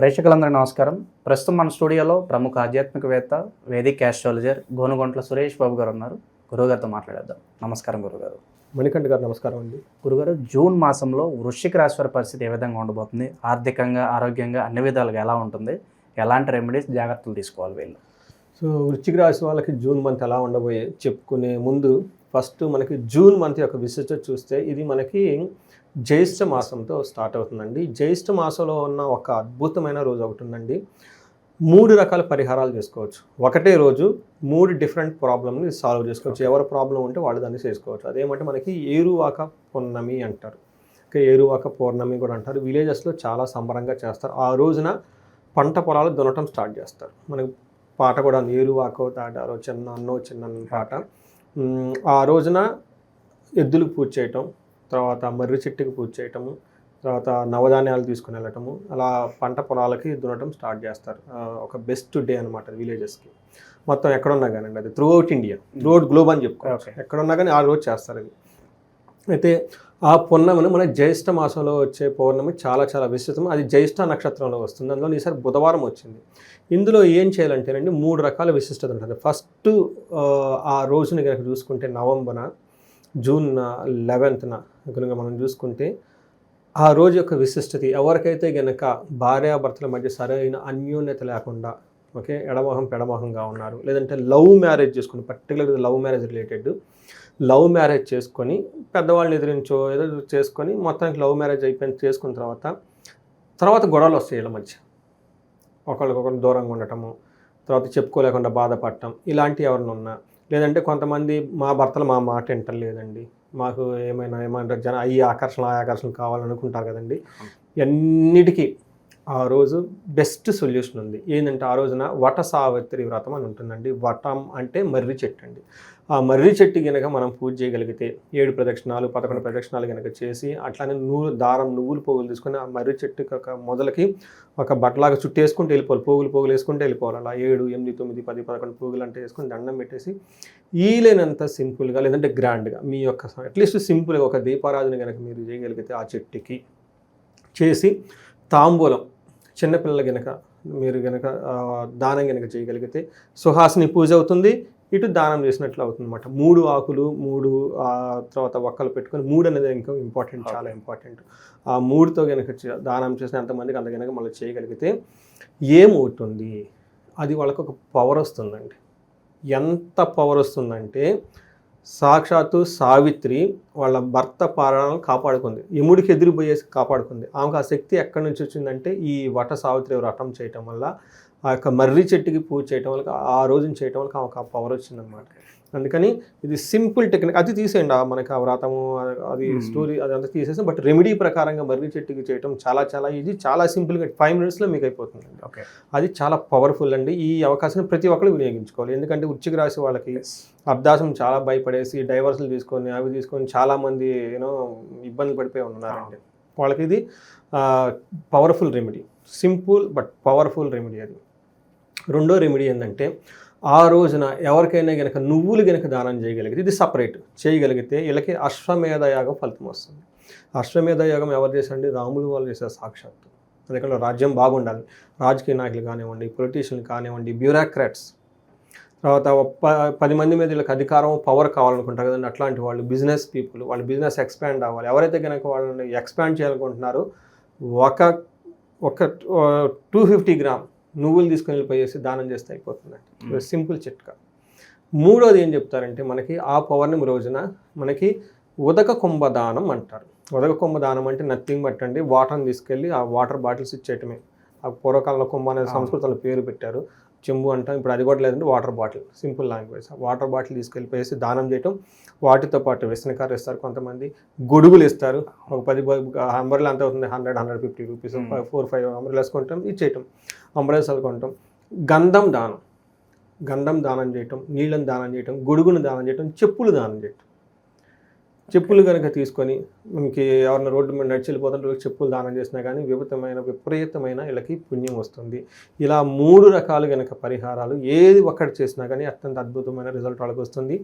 ప్రేక్షకులందరికీ నమస్కారం. ప్రస్తుతం మన స్టూడియోలో ప్రముఖ ఆధ్యాత్మికవేత్త వేదిక్ ఆస్ట్రాలజర్ గోనుగొంట్ల సురేష్ బాబు గారు ఉన్నారు. గురువుగారితో మాట్లాడేద్దాం. నమస్కారం గురుగారు మణికంఠ గారు నమస్కారం అండి. గురుగారు జూన్ మాసంలో వృశ్చిక రాశి వారి పరిస్థితి ఏ విధంగా ఉండబోతుంది? ఆర్థికంగా ఆరోగ్యంగా అన్ని విధాలుగా ఎలా ఉంటుంది? ఎలాంటి రెమెడీస్ జాగ్రత్తలు తీసుకోవాలి వీళ్ళు? సో వృశ్చిక రాశి వాళ్ళకి జూన్ మంత్ ఎలా ఉండబోయే చెప్పుకునే ముందు ఫస్ట్ మనకి జూన్ మంత్ యొక్క విశిష్టత చూస్తే ఇది మనకి జ్యేష్ఠ మాసంతో స్టార్ట్ అవుతుందండి. జ్యేష్ఠ మాసంలో ఉన్న ఒక అద్భుతమైన రోజు ఒకటి ఉందండి. మూడు రకాల పరిహారాలు చేసుకోవచ్చు. ఒకటే రోజు మూడు డిఫరెంట్ ప్రాబ్లమ్ని సాల్వ్ చేసుకోవచ్చు. ఎవరి ప్రాబ్లం ఉంటే వాళ్ళు దాన్ని చేసుకోవచ్చు. అదేమంటే మనకి ఏరువాక పౌర్ణమి అంటారు. ఇంకా ఏరువాక పౌర్ణమి కూడా అంటారు. విలేజెస్లో చాలా సంబరంగా చేస్తారు. ఆ రోజున పంట పొలాలు దున్నటం స్టార్ట్ చేస్తారు. మనకి పాట కూడా ఉంది ఏరువాకో తాటారో చిన్న అన్నో చిన్న పాట. ఆ రోజున ఎద్దులకు పూజ చేయటం తర్వాత మర్రి చెట్టుకి పూజ చేయటము తర్వాత నవధాన్యాలు తీసుకుని వెళ్ళటము అలా పంట పొలాలకి దున్నటం స్టార్ట్ చేస్తారు. ఒక బెస్ట్ డే అనమాట విలేజెస్కి మొత్తం ఎక్కడున్నా కానీ అది throughout India throughout globe అని చెప్పుకోవచ్చు. ఎక్కడున్నా కానీ ఆ రోజు చేస్తారు అది. అయితే ఆ పున్నమిని మన జ్యేష్ఠ మాసంలో వచ్చే పౌర్ణమి చాలా చాలా విస్తృతం అది జ్యేష్ఠ నక్షత్రంలో వస్తుంది. అందులో ఈసారి బుధవారం వచ్చింది. ఇందులో ఏం చేయాలంటేనండి మూడు రకాల విశిష్టత ఉంటుంది ఫస్ట్ ఆ రోజుని కనుక చూసుకుంటే నవంబర్న జూన్ లెవెన్త్న కనుక మనం చూసుకుంటే ఆ రోజు యొక్క విశిష్టత ఎవరికైతే గనక భార్యాభర్తల మధ్య సరైన అన్యోన్యత లేకుండా ఓకే ఎడమొహం పెడమొహంగా ఉన్నారు లేదంటే లవ్ మ్యారేజ్ చేసుకుని పర్టికులర్గా love marriage related love marriage చేసుకొని పెద్దవాళ్ళని ఎదిరించో ఏదో చేసుకొని మొత్తానికి లవ్ మ్యారేజ్ అయిపోయిన చేసుకున్న తర్వాత తర్వాత గొడవలు వస్తాయి వీళ్ళ మధ్య. ఒకరికొకరు దూరంగా ఉండటము తర్వాత చెప్పుకోలేకుండా బాధపడటం ఇలాంటి ఎవరిని ఉన్నా. లేదంటే కొంతమంది మా భర్తలు మా మాట వింటలేదండి. మాకు ఏమైనా ఏమంటారు జన ఈ ఆకర్షణ ఆ ఆకర్షణ కావాలనుకుంటారు కదండి. అన్నిటికీ ఆ రోజు బెస్ట్ సొల్యూషన్ ఉంది. ఏంటంటే ఆ రోజున వట సావిత్రి వ్రతం అని ఉంటుందండి. వటం అంటే మర్రి చెట్టు అండి. ఆ మర్రి చెట్టు కనుక మనం పూజ చేయగలిగితే ఏడు ప్రదక్షిణాలు పదకొండు ప్రదక్షిణాలు కనుక చేసి అట్లానే నూలు దారం నువ్వులు పోగులు తీసుకొని ఆ మర్రి చెట్టు ఒక మొదలకి ఒక బట్టలాగా చుట్టేసుకుంటూ వెళ్ళిపోవాలి. పోగులు పోగులు వేసుకుంటూ వెళ్ళిపోవాలి. అలా ఏడు ఎనిమిది తొమ్మిది పది పదకొండు పోగులు అంటే వేసుకొని దండం పెట్టేసి ఈలేనంత సింపుల్గా లేదంటే గ్రాండ్గా మీ యొక్క అట్లీస్ట్ సింపుల్గా ఒక దీపారాధన కనుక మీరు చేయగలిగితే ఆ చెట్టుకి చేసి తాంబూలం చిన్నపిల్లలు గనక మీరు గనక దానం గనక చేయగలిగితే సుహాసిని పూజ అవుతుంది. ఇటు దానం చేసినట్లు అవుతుంది అనమాట మూడు ఆకులు మూడు ఆ, తర్వాత ఒక్కలు పెట్టుకొని మూడు అనేది ఇంకా ఇంపార్టెంట్ చాలా ఇంపార్టెంట్ ఆ మూడుతో గనక చే- దానం చేసిన ఎంతమందికి అంత గనక మళ్ళీ చేయగలిగితే ఏమవుతుంది? అది వాళ్ళకి ఒక పవర్ వస్తుందండి. ఎంత పవర్ వస్తుందంటే సాక్షాత్తు సావిత్రి వాళ్ళ భర్త పాలనను కాపాడుకుంది. యముడికి ఎదురుపోయేసి కాపాడుకుంది. ఆమెకు ఆ శక్తి ఎక్కడి నుంచి వచ్చిందంటే ఈ వట సావిత్రి వ్రతం చేయటం వల్ల ఆ యొక్క మర్రి చెట్టుకి పూజ చేయటం వల్ల ఆ రోజున చేయటం వల్ల ఆమెకు ఆ పవర్ వచ్చిందనమాట అందుకని ఇది సింపుల్ టెక్నిక్ అది తీసేయండి. ఆ మనకి ఆ వ్రతము అది Hmm. స్టోరీ అదంతా తీసేసి బట్ రెమెడీ ప్రకారంగా మర్రి చెట్టుకి చేయటం చాలా చాలా ఈజీ చాలా సింపుల్గా ఫైవ్ మినిట్స్లో మీకు అయిపోతుంది ఓకే అది చాలా పవర్ఫుల్ అండి. ఈ అవకాశాన్ని ప్రతి ఒక్కరు వినియోగించుకోవాలి. ఎందుకంటే వృశ్చిక రాశి వాళ్ళకి అభ్యాసం చాలా భయపడేసి డైవర్సులు తీసుకొని అవి తీసుకొని చాలామంది యూనో ఇబ్బంది పడిపోయి ఉన్నారండి. వాళ్ళకి ఇది powerful remedy simple but powerful remedy అది. రెండో రెమెడీ ఏంటంటే ఆ రోజున ఎవరికైనా గనక నువ్వులు గనక దానం చేయగలిగితే ఇది సపరేట్ చేయగలిగితే వీళ్ళకి అశ్వమేధ యాగం ఫలితం వస్తుంది. అశ్వమేధ యాగం ఎవరు చేశారండి రాములు వాళ్ళు చేశారు సాక్షాత్తు. అందుకని రాజ్యం బాగుండాలి. రాజకీయ నాయకులు కానివ్వండి పొలిటీషియన్లు కానివ్వండి బ్యూరోక్రాట్స్ తర్వాత ప- పది మంది మీద వీళ్ళకి అధికారం పవర్ కావాలనుకుంటారు కదండి. అట్లాంటి వాళ్ళు బిజినెస్ పీపుల్ వాళ్ళు బిజినెస్ ఎక్స్పాండ్ అవ్వాలి. ఎవరైతే కనుక వాళ్ళని ఎక్స్పాండ్ చేయాలనుకుంటున్నారో ఒక ఒక టూ ఫిఫ్టీ గ్రామ్ నువ్వులు తీసుకొని వెళ్ళిపోయేసి దానం చేస్తే అయిపోతుందండి సింపుల్ చిట్కా. మూడోది ఏం చెప్తారంటే మనకి ఆ పౌర్ణమి రోజున మనకి ఉదక కుంభ దానం అంటారు. ఉదక కుంభ దానం అంటే నథింగ్ బట్ అండి వాటర్ని తీసుకెళ్ళి ఆ వాటర్ బాటిల్స్ ఇచ్చేయటమే. ఆ పూర్వకాలంలో కుంభ అనే అవును. సంస్కృతంలో పేరు పెట్టారు. చెంబు అంటాం. ఇప్పుడు అది కూడా లేదంటే water bottle. Simple language. Water bottle తీసుకెళ్ళిపోయేసి దానం చేయటం. వాటితో పాటు వ్యసనకారు ఇస్తారు కొంతమంది. గొడుగులు ఇస్తారు. ఒక పది అంబర్లు ఎంత అవుతుంది. Hundred hundred fifty rupees. Four five అంబర్లాస్ కొంటాం. ఇచ్చేయటం. అంబరేసాలు కొంటాం. గంధం దానం. గంధం దానం చేయటం. నీళ్ళని దానం చేయటం. గొడుగును దానం చేయటం. చెప్పులు దానం చేయటం. చెప్పులు కనుక తీసుకొని మనకి ఎవరైనా రోడ్డు మీద నడిచి వెళ్ళిపోతుంటే చెప్పులు దానం చేసినా కానీ విపరీతమైన విపరీతమైన వీళ్ళకి పుణ్యం వస్తుంది. ఇలా మూడు రకాలు కనుక పరిహారాలు ఏది ఒక్కటి చేసినా కానీ అత్యంత అద్భుతమైన రిజల్ట్ వాళ్ళకి వస్తుంది.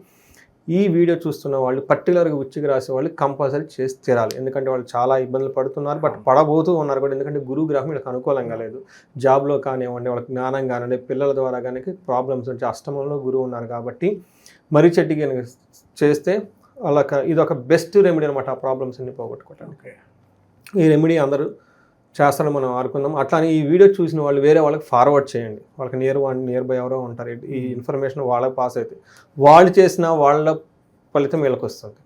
ఈ వీడియో చూస్తున్న వాళ్ళు పర్టికులర్గా ఉచ్చికి రాసే వాళ్ళు కంపల్సరీ చేసి తీరాలి. ఎందుకంటే వాళ్ళు చాలా ఇబ్బందులు పడుతున్నారు బట్ పడబోతూ ఉన్నారు కూడా. ఎందుకంటే గురువు గ్రహం వీళ్ళకి అనుకూలంగా లేదు. జాబ్లో కానివ్వండి వాళ్ళకి జ్ఞానం కానివ్వండి పిల్లల ద్వారా కానీ ప్రాబ్లమ్స్ వచ్చి అష్టమంలో గురువు ఉన్నారు కాబట్టి మర్రి చెట్టు కనుక చేస్తే వాళ్ళకి ఇది ఒక బెస్ట్ రెమెడీ అనమాట ఆ ప్రాబ్లమ్స్ అన్ని పోగొట్టుకోవటానికి. ఈ రెమెడీ అందరూ చేస్తారని మనం ఆడుకుందాం. అట్లానే ఈ వీడియో చూసిన వాళ్ళు వేరే వాళ్ళకి ఫార్వర్డ్ చేయండి. వాళ్ళకి నియర్ వన్ నియర్ బై ఎవరో ఉంటారు. ఈ ఇన్ఫర్మేషన్ వాళ్ళకి పాస్ అవుతాయి. వాళ్ళు చేసిన వాళ్ళ ఫలితం వీళ్ళకి వస్తుంది.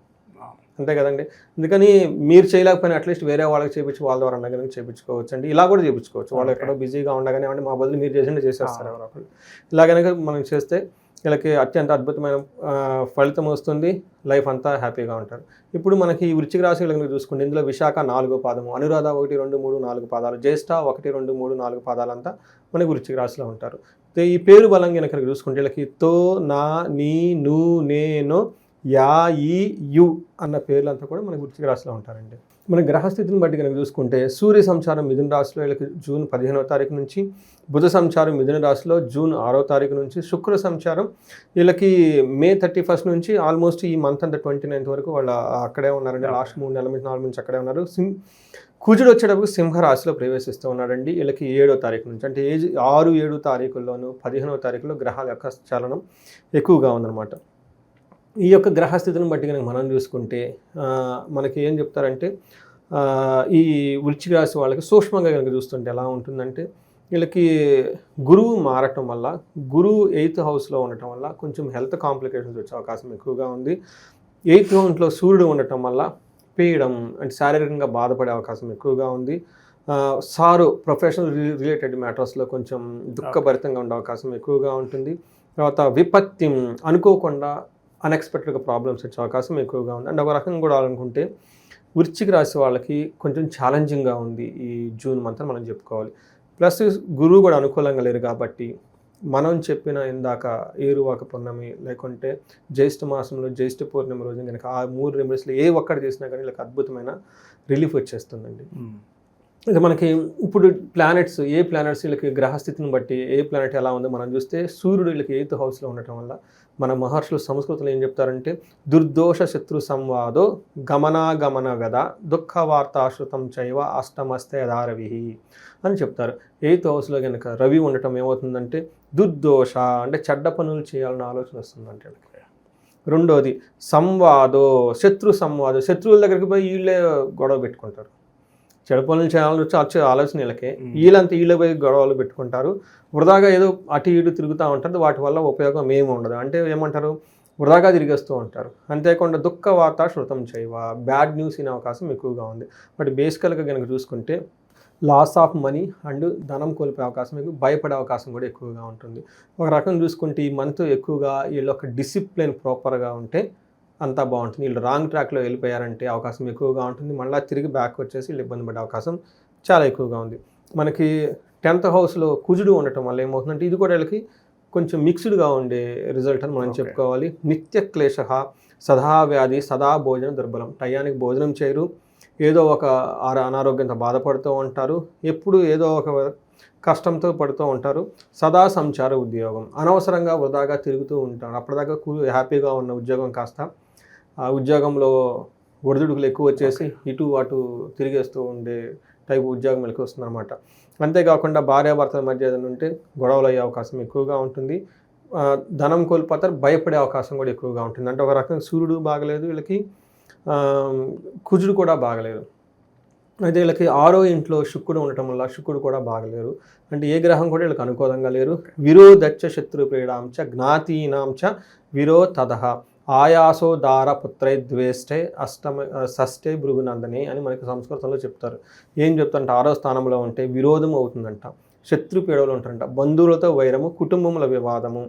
అంతే కదండి. అందుకని మీరు చేయలేకపోయినా అట్లీస్ట్ వేరే వాళ్ళకి చేపించి వాళ్ళ ద్వారా కనుక చేయించుకోవచ్చు అండి ఇలా కూడా చేయించుకోవచ్చు వాళ్ళు ఎక్కడో బిజీగా ఉండగానే అంటే మా బదులు మీరు చేసిండే చేసేస్తారు ఎవరో ఒకరు ఇలా కనుక మనం చేస్తే వీళ్ళకి అత్యంత అద్భుతమైన ఫలితం వస్తుంది. లైఫ్ అంతా హ్యాపీగా ఉంటారు. ఇప్పుడు మనకి ఈ వృచ్చిక రాశి కనుక చూసుకుంటే ఇందులో విశాఖ నాలుగు పాదము అనురాధ ఒకటి రెండు మూడు నాలుగు పాదాలు జ్యేష్ఠ ఒకటి రెండు మూడు నాలుగు పాదాలంతా మనకి వృచ్చిక రాశిలో ఉంటారు. ఈ పేరు బలంగా కనుక చూసుకుంటే వీళ్ళకి తో నా నీ ను నేను యా ఈ యు అన్న పేర్లంతా కూడా మనకి వృచ్చిక రాశిలో ఉంటారండి. మన గ్రహస్థితిని బట్టి కనుక చూసుకుంటే సూర్య సంచారం మిథున రాశిలో వీళ్ళకి జూన్ పదిహేనవ తారీఖు నుంచి బుధ సంచారం మిథున రాశిలో జూన్ ఆరో తారీఖు నుంచి శుక్ర సంచారం వీళ్ళకి మే థర్టీ ఫస్ట్ నుంచి ఆల్మోస్ట్ ఈ మంత్ అంతా ట్వంటీ నైన్త్ వరకు వాళ్ళ అక్కడే ఉన్నారండి. లాస్ట్ మూడు నెలల నుంచి నాలుగు నుంచి అక్కడే ఉన్నారు. సింహ కుజుడు వచ్చేటప్పుడు సింహరాశిలో ప్రవేశిస్తూ ఉన్నాడండి. వీళ్ళకి ఏడో తారీఖు నుంచి అంటే ఏజ్ ఆరు ఏడు తారీఖుల్లోనూ పదిహేనవ తారీఖులో గ్రహాల యొక్క చలనం ఎక్కువగా ఉందన్నమాట. ఈ యొక్క గ్రహస్థితిని బట్టి కనుక మనం చూసుకుంటే మనకి ఏం చెప్తారంటే ఈ వృచ్చిక రాశి వాళ్ళకి సూక్ష్మంగా కనుక చూస్తుంటే ఎలా ఉంటుందంటే వీళ్ళకి గురువు మారటం వల్ల గురువు ఎయిత్ హౌస్లో ఉండటం వల్ల కొంచెం హెల్త్ కాంప్లికేషన్స్ వచ్చే అవకాశం ఎక్కువగా ఉంది. ఎయిత్ హౌస్లో సూర్యుడు ఉండటం వల్ల పీయడం అంటే శారీరకంగా బాధపడే అవకాశం ఎక్కువగా ఉంది. సారు ప్రొఫెషనల్ రిలేటెడ్ మ్యాటర్స్లో కొంచెం దుఃఖభరితంగా ఉండే అవకాశం ఎక్కువగా ఉంటుంది. తర్వాత విపత్తి అనుకోకుండా అన్ఎక్స్పెక్టెడ్గా ప్రాబ్లమ్స్ వచ్చే అవకాశం ఎక్కువగా ఉంది. అండ్ ఒక రకంగా కూడా అనుకుంటే వృశ్చిక రాశి వాళ్ళకి కొంచెం ఛాలెంజింగ్గా ఉంది ఈ జూన్ మంత్ అని మనం చెప్పుకోవాలి. ప్లస్ గురువు కూడా అనుకూలంగా లేరు కాబట్టి మనం చెప్పిన ఇందాక ఏరువాక పౌర్ణమి లేకుంటే జ్యేష్ఠ మాసంలో జ్యేష్ఠ పౌర్ణమి రోజు కనుక ఆ మూడు రెమెడీస్లో ఏ ఒక్కటి చేసినా కానీ వీళ్ళకి అద్భుతమైన రిలీఫ్ వచ్చేస్తుందండి. Hmm. ఇది మనకి ఇప్పుడు ప్లానెట్స్ ఏ ప్లానెట్స్ వీళ్ళకి గ్రహస్థితిని బట్టి ఏ ప్లానెట్ ఎలా ఉందో మనం చూస్తే సూర్యుడు వీళ్ళకి ఎయిత్ హౌస్లో ఉండటం వల్ల మన మహర్షులు సంస్కృతంలో ఏం చెప్తారంటే దుర్దోష శత్రు సంవాదో గమనాగమన వ్యధ దుఃఖ వార్తాశ్రుతం చైవ అష్టమస్తే యథారవి అని చెప్తారు. ఎయిత్ హౌస్లో కనుక రవి ఉండటం ఏమవుతుందంటే దుర్దోష అంటే చెడ్డ పనులు చేయాలన్న ఆలోచన వస్తుందంటే రెండోది సంవాదో శత్రు సంవాదో శత్రువుల దగ్గరికి పోయి వీళ్ళే గొడవ పెట్టుకుంటారు. చెడు పనులు చేయాలని వచ్చి వచ్చే ఆలోచన వీళ్ళకి. Mm. వీళ్ళంతా వీళ్ళ పోయి గొడవలు పెట్టుకుంటారు. వృధాగా ఏదో అటు ఇటు తిరుగుతూ ఉంటారు వాటి వల్ల ఉపయోగం ఏమి ఉండదు. అంటే ఏమంటారు? వృధాగా తిరిగేస్తూ ఉంటారు. అంతేకాకుండా దుఃఖ వార్త శృతం చేయవ? బ్యాడ్ న్యూస్ ఇనే అవకాశం ఎక్కువగా ఉంది. బట్ బేసికల్గా కనుక చూసుకుంటే లాస్ ఆఫ్ మనీ అండ్ ధనం కోల్పోయే అవకాశం ఎక్కువ భయపడే అవకాశం కూడా ఎక్కువగా ఉంటుంది. ఒక రకం చూసుకుంటే ఈ మంత్ ఎక్కువగా వీళ్ళ ఒక డిసిప్లిన్ ప్రాపర్గా ఉంటే అంతా బాగుంటుంది. వీళ్ళు రాంగ్ ట్రాక్లో వెళ్ళిపోయారంటే అవకాశం ఎక్కువగా ఉంటుంది. మళ్ళీ తిరిగి బ్యాక్ వచ్చేసి వీళ్ళు ఇబ్బంది పడే అవకాశం చాలా ఎక్కువగా ఉంది. మనకి టెన్త్ హౌస్లో కుజుడు ఉండటం వల్ల ఏమవుతుందంటే ఇది కూడా వీళ్ళకి కొంచెం మిక్స్డ్గా ఉండే రిజల్ట్ అని మనం. చెప్పుకోవాలి. నిత్య క్లేశ సదా వ్యాధి సదా భోజన దుర్బలం. టయానికి భోజనం చేయరు. ఏదో ఒక అనారోగ్యంతో బాధపడుతూ ఉంటారు. ఎప్పుడు ఏదో ఒక కష్టంతో పడుతూ ఉంటారు. సదా సంచార ఉద్యోగం. అనవసరంగా వృధాగా తిరుగుతూ ఉంటారు. అప్పటిదాకా హ్యాపీగా ఉన్న ఉద్యోగం కాస్త ఆ ఉద్యోగంలో ఒడిదుడుకులు ఎక్కువ వచ్చేసి ఇటు అటు తిరిగేస్తూ ఉండే టైప్ ఉద్యోగం ఎక్కువ వస్తుంది అనమాట అంతేకాకుండా భార్యాభర్తల మధ్య ఏదైనా ఉంటే గొడవలు అయ్యే అవకాశం ఎక్కువగా ఉంటుంది. ధనం కోల్పోతారు భయపడే అవకాశం కూడా ఎక్కువగా ఉంటుంది. అంటే ఒక రకంగా సూర్యుడు బాగలేదు వీళ్ళకి కుజుడు కూడా బాగలేదు అయితే వీళ్ళకి ఆరో ఇంట్లో శుక్రుడు ఉండటం వల్ల శుక్రుడు కూడా బాగలేరు. అంటే ఏ గ్రహం కూడా వీళ్ళకి అనుకూలంగా లేరు. విరోధచ్చ శత్రు ప్రీడాంచ జ్ఞాతీనాంచ విరో తదహ ఆయాసో దార పుత్రై ద్వేష్టే అష్టమ షష్ఠే భృగునందని అని మనకి సంస్కృతంలో చెప్తారు. ఏం చెప్తారంటే ఆరో స్థానంలో ఉంటే విరోధం అవుతుందంట శత్రు పీడవలు ఉంటారంట బంధువులతో వైరము కుటుంబముల వివాదము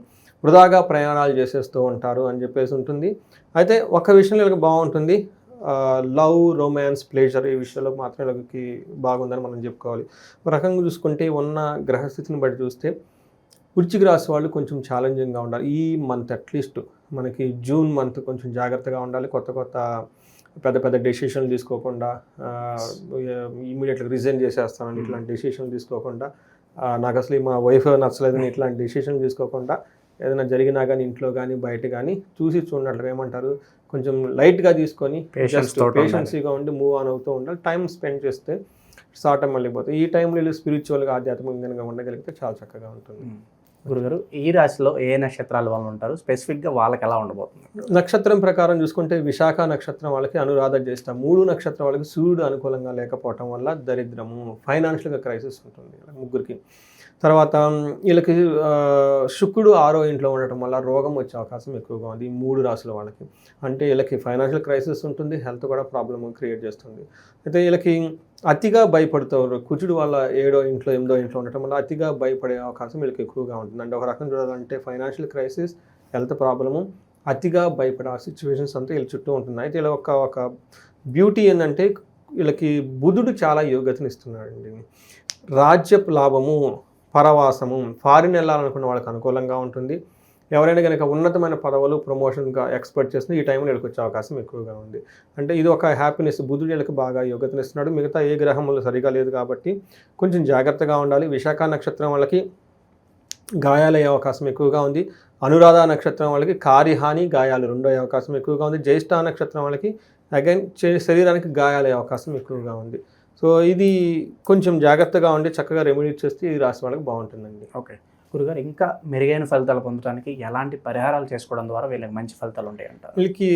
వృధాగా ప్రయాణాలు చేసేస్తూ ఉంటారు అని చెప్పేసి ఉంటుంది. అయితే ఒక విషయంలో వీళ్ళకి బాగుంటుంది. లవ్ రొమాన్స్ ప్లేజర్ ఈ విషయంలో మాత్రం వీళ్ళకి బాగుందని మనం చెప్పుకోవాలి. ఒక రకంగా చూసుకుంటే ఉన్న గ్రహస్థితిని బట్టి చూస్తే వృచ్చిక రాశి వాళ్ళు కొంచెం ఛాలెంజింగ్గా ఉండాలి. ఈ మంత్ అట్లీస్ట్ మనకి జూన్ మంత్ కొంచెం జాగ్రత్తగా ఉండాలి. కొత్త కొత్త పెద్ద పెద్ద డెసిషన్లు తీసుకోకుండా ఇమీడియట్గా రిజైన్ చేసేస్తానని ఇట్లాంటి డెసిషన్లు తీసుకోకుండా నాకు అసలు మా వైఫ్ నచ్చలేదని ఇట్లాంటి డెసిషన్ తీసుకోకుండా ఏదైనా జరిగినా కానీ ఇంట్లో కానీ బయట కానీ చూసి చూడనట్లు ఏమంటారు? కొంచెం లైట్గా తీసుకొని. పేషెన్సీగా ఉండి మూవ్ ఆన్ అవుతూ ఉండాలి. టైం స్పెండ్ చేస్తే స్టార్ట్ మళ్ళీ పోతుంది ఈ టైంలో వీళ్ళు స్పిరిచువల్గా ఆధ్యాత్మికంగా ఉండగలిగితే చాలా చక్కగా ఉంటుంది. గురుగారు ఈ రాశిలో ఏ నక్షత్రాలు వాళ్ళు ఉంటారు? స్పెసిఫిక్గా వాళ్ళకి ఎలా ఉండబోతుంది? నక్షత్రం ప్రకారం చూసుకుంటే విశాఖ నక్షత్రం వాళ్ళకి అనురాధ జ్యేష్ఠ మూడు నక్షత్రం వాళ్ళకి సూర్యుడు అనుకూలంగా లేకపోవటం వల్ల దరిద్రము ఫైనాన్షియల్గా క్రైసిస్ ఉంటుంది. ముగ్గురికి తర్వాత వీళ్ళకి శుక్రుడు ఆరో ఇంట్లో ఉండటం వల్ల రోగం వచ్చే అవకాశం ఎక్కువగా ఉంది ఈ మూడు రాసుల వాళ్ళకి. అంటే వీళ్ళకి ఫైనాన్షియల్ క్రైసిస్ ఉంటుంది హెల్త్ కూడా ప్రాబ్లమ్ క్రియేట్ చేస్తుంది. అయితే వీళ్ళకి అతిగా భయపడుతారు కుజుడు వల్ల ఏడో ఇంట్లో ఎనిమిదో ఇంట్లో ఉండటం వల్ల అతిగా భయపడే అవకాశం వీళ్ళకి ఎక్కువగా ఉంటుంది. అంటే ఒక రకం చూడాలంటే ఫైనాన్షియల్ క్రైసిస్ హెల్త్ ప్రాబ్లము అతిగా భయపడే ఆ సిచ్యువేషన్స్ అంతా వీళ్ళ చుట్టూ ఉంటుంది. అయితే ఇలా ఒక ఒక బ్యూటీ ఏంటంటే వీళ్ళకి బుధుడు చాలా యోగ్యతను ఇస్తున్నాడండి రాజ్యపు లాభము పరవాసము ఫారిన్ వెళ్ళాలనుకున్న వాళ్ళకి అనుకూలంగా ఉంటుంది. ఎవరైనా కనుక ఉన్నతమైన పదవులు ప్రమోషన్గా ఎక్స్పెక్ట్ చేస్తుంది ఈ టైంలో వీళ్ళకి అవకాశం ఎక్కువగా ఉంది. అంటే ఇది ఒక హ్యాపీనెస్ బుధుడు వీళ్ళకి బాగా యోగ్యతనిస్తున్నాడు మిగతా ఏ గ్రహములు సరిగా లేదు కాబట్టి కొంచెం జాగ్రత్తగా ఉండాలి. విశాఖ నక్షత్రం వాళ్ళకి గాయాలయ్యే అవకాశం ఎక్కువగా ఉంది. అనురాధ నక్షత్రం వాళ్ళకి కార్యహాని గాయాలు రెండో అయ్యే అవకాశం ఎక్కువగా ఉంది. జ్యేష్ఠ నక్షత్రం వాళ్ళకి అగైన్ శరీరానికి గాయాలయ్యే అవకాశం ఎక్కువగా ఉంది. సో ఇది కొంచెం జాగ్రత్తగా ఉండి చక్కగా రెమెడీ చేస్తే ఈ రాశి వాళ్ళకి బాగుంటుందండి. ఓకే. గురుగారు ఇంకా మెరుగైన ఫలితాలు పొందడానికి ఎలాంటి పరిహారాలు చేసుకోవడం ద్వారా వీళ్ళకి మంచి ఫలితాలు ఉంటాయి అంటారు వీళ్ళకి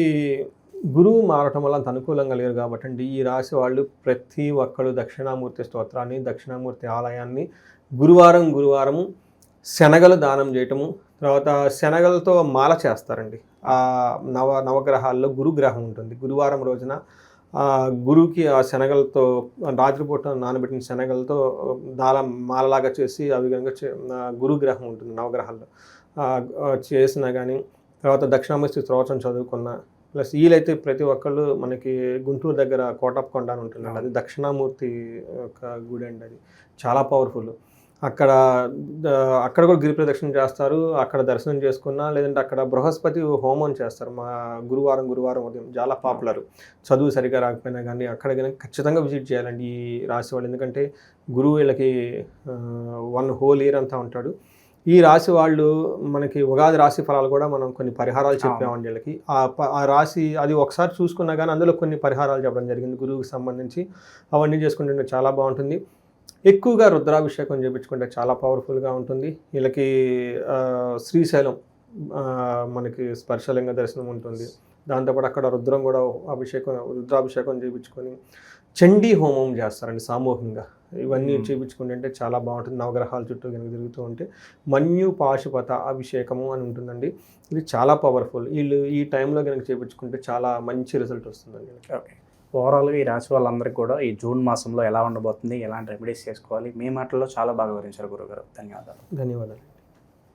గురువు మారటం వల్ల అంత అనుకూలంగా లేరు కాబట్టి అండి. ఈ రాశి వాళ్ళు ప్రతి ఒక్కరు దక్షిణామూర్తి స్తోత్రాన్ని దక్షిణామూర్తి ఆలయాన్ని గురువారం గురువారము శనగలు దానం చేయటము తర్వాత శనగలతో మాల చేస్తారండి. ఆ నవ నవగ్రహాల్లో గురుగ్రహం ఉంటుంది. గురువారం రోజున ఆ గురువుకి ఆ శనగలతో రాత్రిపూట నానబెట్టిన శనగలతో దాల మాలలాగా చేసి ఆ గురుగ్రహం ఉంటుంది నవగ్రహాల్లో. చేసినా కానీ తర్వాత దక్షిణామూర్తి స్తోత్రం చదువుకున్న ప్లస్ వీలైతే ప్రతి ఒక్కళ్ళు మనకి గుంటూరు దగ్గర కోటప్పకొండ అని ఉంటుందండి. అది దక్షిణామూర్తి ఒక గుడి అండి అది. చాలా పవర్ఫుల్. అక్కడ అక్కడ కూడా గిరి ప్రదక్షిణ చేస్తారు. అక్కడ దర్శనం చేసుకున్నా లేదంటే అక్కడ బృహస్పతి హోమం చేస్తారు. మా గురువారం గురువారం ఉదయం. చాలా పాపులర్. చదువు సరిగా రాకపోయినా కానీ అక్కడ కనుక ఖచ్చితంగా విజిట్ చేయాలండి ఈ రాశి వాళ్ళు ఎందుకంటే గురువు వీళ్ళకి వన్ హోల్ ఇయర్ అంతా ఉంటాడు. ఈ రాశి వాళ్ళు మనకి ఉగాది రాశి ఫలాలు కూడా మనం కొన్ని పరిహారాలు చెప్పామండి వీళ్ళకి. ఆ రాశి అది ఒకసారి చూసుకున్నా కానీ అందులో కొన్ని పరిహారాలు చెప్పడం జరిగింది గురువుకి సంబంధించి. అవన్నీ చేసుకుంటుంటే చాలా బాగుంటుంది. ఎక్కువగా రుద్రాభిషేకం చేయించుకుంటే చాలా పవర్ఫుల్గా ఉంటుంది. వీళ్ళకి శ్రీశైలం మనకి స్పర్శలింగ దర్శనం ఉంటుంది. దాంతోపాటు అక్కడ రుద్రం కూడా అభిషేకం రుద్రాభిషేకం చేయించుకొని చండీ హోమం చేస్తారండి సామూహికంగా. ఇవన్నీ. చేయించుకుంటుంటే చాలా బాగుంటుంది. నవగ్రహాల చుట్టూ కనుక తిరుగుతూ ఉంటే మన్యు పాశుపత అభిషేకము అని ఉంటుందండి. ఇది చాలా పవర్ఫుల్. వీళ్ళు ఈ టైంలో కనుక చేయించుకుంటే చాలా మంచి రిజల్ట్ వస్తుందండి. ఓకే. ఓవరాల్గా ఈ రాశి వాళ్ళందరికీ కూడా ఈ జూన్ మాసంలో ఎలా ఉండబోతుంది ఎలాంటి రెమెడీస్ చేసుకోవాలి మీ మాటల్లో చాలా బాగా వివరించారు గురుగారు ధన్యవాదాలు. ధన్యవాదాలు.